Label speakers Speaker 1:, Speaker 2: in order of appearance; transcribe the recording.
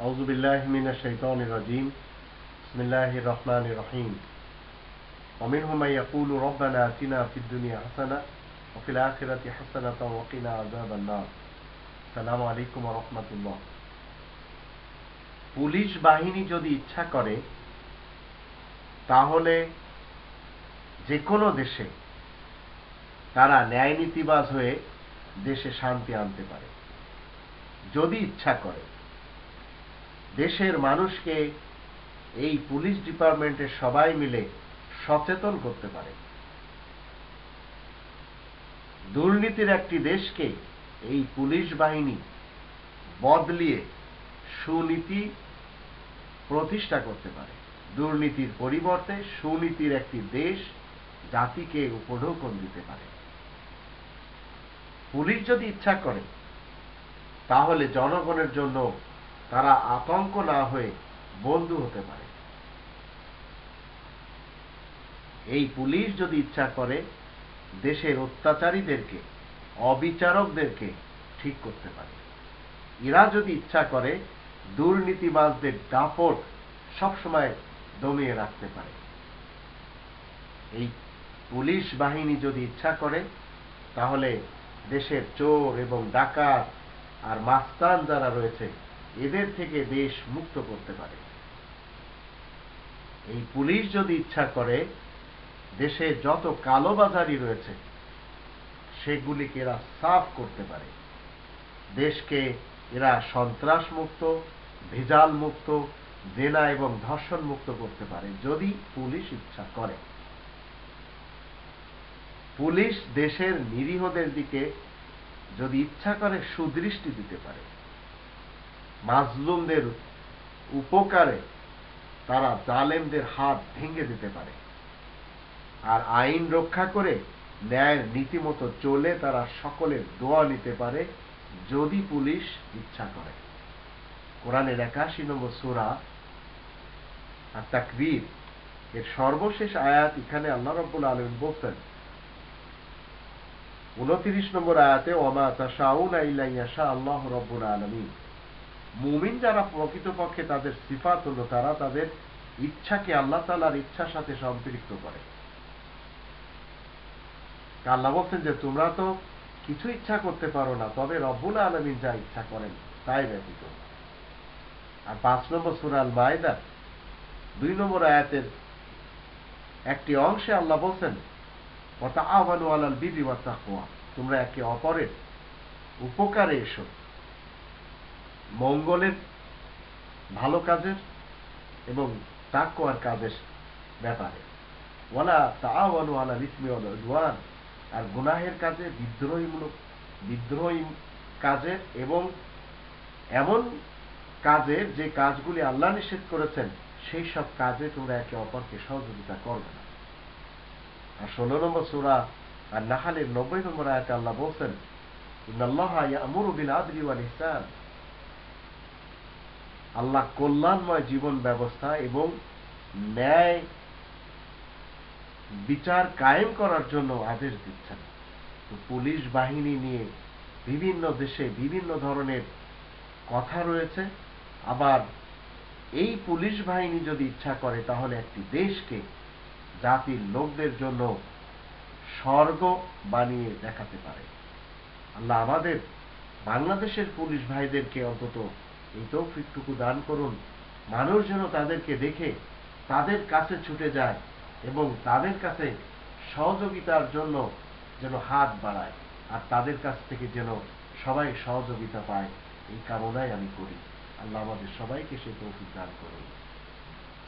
Speaker 1: أعوذ بالله من الشيطان الرجيم بسم الله الرحمن الرحيم ومنهم من يقول ربنا آتنا في الدنيا حسنة وفي الآخرة حسنة وقنا عذاب النار السلام عليكم ورحمة الله police বাহিনী যদি ইচ্ছা করে তাহলে যে কোনো দেশে তারা ন্যায় নীতিবাজ হয়ে দেশে শান্তি আনতে পারে যদি ইচ্ছা করে দেশের মানুষকে এই পুলিশ ডিপার্টমেন্টের সবাই মিলে সচেতন করতে পারে। দুর্নীতির একটি দেশকে এই পুলিশ বাহিনী বদলিয়ে সুনীতি প্রতিষ্ঠা করতে পারে। দুর্নীতির পরিবর্তে সুনীতির একটি দেশ জাতিকে উপঢৌকন দিতে পারে। পুলিশ যদি ইচ্ছা করে, তাহলে জনগণের জন্য তারা আতঙ্ক না হয়ে বন্ধু হতে পারে। এই পুলিশ যদি ইচ্ছা করে, দেশের অত্যাচারীদেরকে, অবিচারকদেরকে ঠিক করতে পারে। এরা যদি ইচ্ছা করে, দুর্নীতিবাজদের দাপট সবসময় দমিয়ে রাখতে পারে। এই পুলিশ বাহিনী যদি ইচ্ছা করে, তাহলে দেশের চোর এবং ডাকাত আর মাস্তান যারা রয়েছে এদের থেকে দেশ মুক্ত করতে পারে। এই পুলিশ যদি ইচ্ছা করে, দেশে যত কালোবাজারি রয়েছে, সেগুলিকে এরা সাফ করতে পারে। দেশকে এরা সন্ত্রাস মুক্ত ভেজাল মুক্ত জেনা এবং ধর্ষণ মুক্ত করতে পারে, যদি পুলিশ ইচ্ছা করে। পুলিশ দেশের নিরীহদের দিকে যদি ইচ্ছা করে সুদৃষ্টি দিতে পারে মাজলুমদের উপকারে তারা জালেমদের হাত ভেঙে দিতে পারে। আর আইন রক্ষা করে ন্যায়ের নীতিমতো চলে তারা সকলের দোয়া নিতে পারে, যদি পুলিশ ইচ্ছা করে। কোরআনের একাশি নম্বর সুরা আর তাকবীর এর সর্বশেষ আয়াত এখানে আল্লাহ রব্বুল আলম বলছেন, উনত্রিশ নম্বর আয়াতে ওমা তাশাউন ইলাইয়াশা আল্লাহ রব্বুল আলমিন। মুমিন যারা প্রকৃতপক্ষে তাদের সিফাত হলো, তারা তাদের ইচ্ছাকে আল্লাহ তালার ইচ্ছার সাথে সম্পৃক্ত করে। আল্লাহ বলছেন যে, তোমরা তো কিছু ইচ্ছা করতে পারো না, তবে রব্বুল আলমিন যা ইচ্ছা করেন, তাই ব্যতীত। আর পাঁচ নম্বর সুরাল মায়দা দুই নম্বর আয়াতের একটি অংশে আল্লাহ বলছেন কথা আহ্বানু আলাল বিবি তাকুয়া তোমরা একে অপরের উপকারে এসো। মঙ্গলের ভালো কাজের এবং তাকুয়ার কাজের ব্যাপারে। ওয়ালা তাআওয়ানু আলাল ইসমি ওয়াল উদওয়ান। আর গুনাহের কাজে বিদ্রোহীমূলক, বিদ্রোহী কাজের এবং এমন কাজের যে কাজগুলি আল্লাহ নিষেধ করেছেন, সেই সব কাজে তোমরা একে অপরকে সহযোগিতা করবে না। আর ষোলো নম্বর সুরা আর নাহালের নব্বই নম্বর আয়াতে আল্লাহ বলছেন, ইন্নাল্লাহ ইয়ামুরু বিল আদলি ওয়াল ইহসান। আল্লাহ কল্যাণময় জীবন ব্যবস্থা এবং ন্যায় বিচার কায়েম করার জন্য আদেশ দিচ্ছেন। পুলিশ বাহিনী নিয়ে বিভিন্ন দেশে বিভিন্ন ধরনের কথা রয়েছে। আবার এই পুলিশ বাহিনী যদি ইচ্ছা করে, তাহলে একটি দেশকে জাতির লোকদের জন্য স্বর্গ বানিয়ে দেখাতে পারে। আল্লাহ আমাদের বাংলাদেশের পুলিশ ভাইদেরকে অন্তত এই তৌফিকটুকু দান করুন। মানুষ যেন তাদেরকে দেখে তাদের কাছে ছুটে যায় এবং তাদের কাছে সহযোগিতার জন্য যেন হাত বাড়ায় আর তাদের কাছ থেকে যেন সবাই সহযোগিতা পায়। এই কামনাই আমি করি। আল্লাহ আমাদের সবাইকে সে তৌফিক দান করুন।